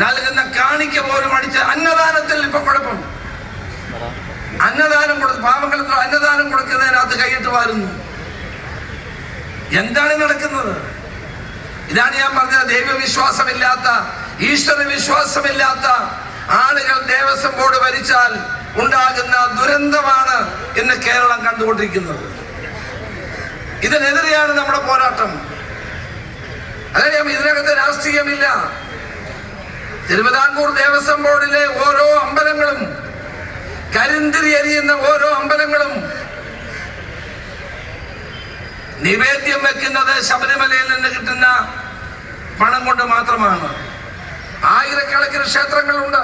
നൽകുന്ന കാണിക്ക പോലും അടിച്ച് അന്നദാനത്തിൽ ഇപ്പൊ കുഴപ്പം. അന്നദാനം കൊടുത്ത് പാവങ്ങൾക്ക് അന്നദാനം കൊടുക്കുന്നതിനകത്ത് കൈയിട്ട് വാരുന്നു. എന്താണ് നടക്കുന്നത്? ഇതാണ് ഞാൻ പറഞ്ഞത് ദൈവവിശ്വാസമില്ലാത്ത ഈശ്വര വിശ്വാസമില്ലാത്ത ആളുകൾ ദേവസ്വം ബോർഡ് ഭരിച്ചാൽ ഉണ്ടാകുന്ന ദുരന്തമാണ് ഇന്ന് കേരളം കണ്ടുകൊണ്ടിരിക്കുന്നത്. ഇതിനെതിരെയാണ് നമ്മുടെ പോരാട്ടം. അതായത് ഇതിനകത്ത് രാഷ്ട്രീയമില്ല. തിരുവിതാംകൂർ ദേവസ്വം ബോർഡിലെ ഓരോ അമ്പലങ്ങളും കരിന്തിരി എരിയുന്ന ഓരോ അമ്പലങ്ങളും നിവേദ്യം വെക്കുന്നത് ശബരിമലയിൽ നിന്ന് കിട്ടുന്ന പണം കൊണ്ട് മാത്രമാണ്. ആയിരക്കണക്കിന് ക്ഷേത്രങ്ങളുണ്ട്.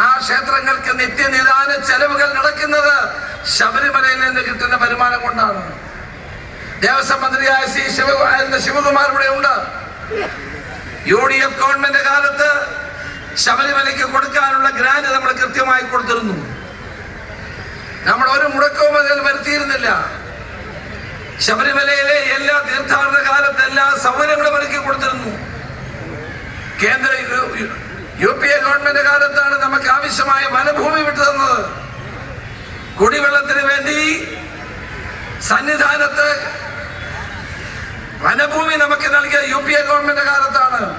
ആ ക്ഷേത്രങ്ങൾക്ക് നിത്യനിദാന ചെലവുകൾ നടക്കുന്നത് ശബരിമലയിൽ നിന്ന് കിട്ടുന്ന വരുമാനം കൊണ്ടാണ്. ദേവസ്വം മന്ത്രിയായ ശ്രീ ശിവ ശിവകുമാർ ഇവിടെ ഉണ്ട് യു ഡി എഫ് ഗവൺമെന്റ് കാലത്ത് ശബരിമലയ്ക്ക് കൊടുക്കാനുള്ള ഗ്രാന്റ് നമ്മൾ കൃത്യമായി കൊടുത്തിരുന്നു. നമ്മൾ ഒരു മുടക്കവും അതിൽ വരുത്തിയിരുന്നില്ല. ശബരിമലയിലെ എല്ലാ തീർത്ഥാടന കാലത്ത് എല്ലാ സൗകര്യങ്ങളും ഒരുക്കി കൊടുത്തിരുന്നു. കേന്ദ്ര യു- പി എ ഗവൺമെന്റ് കാലത്താണ് നമുക്ക് ആവശ്യമായ വനഭൂമി വിട്ടു തന്നത് കുടിവെള്ളത്തിന് വേണ്ടി സന്നിധാനത്ത് വനഭൂമി നമുക്ക് നൽകിയ യു പി എ ഗവൺമെന്റ് കാലത്താണ്.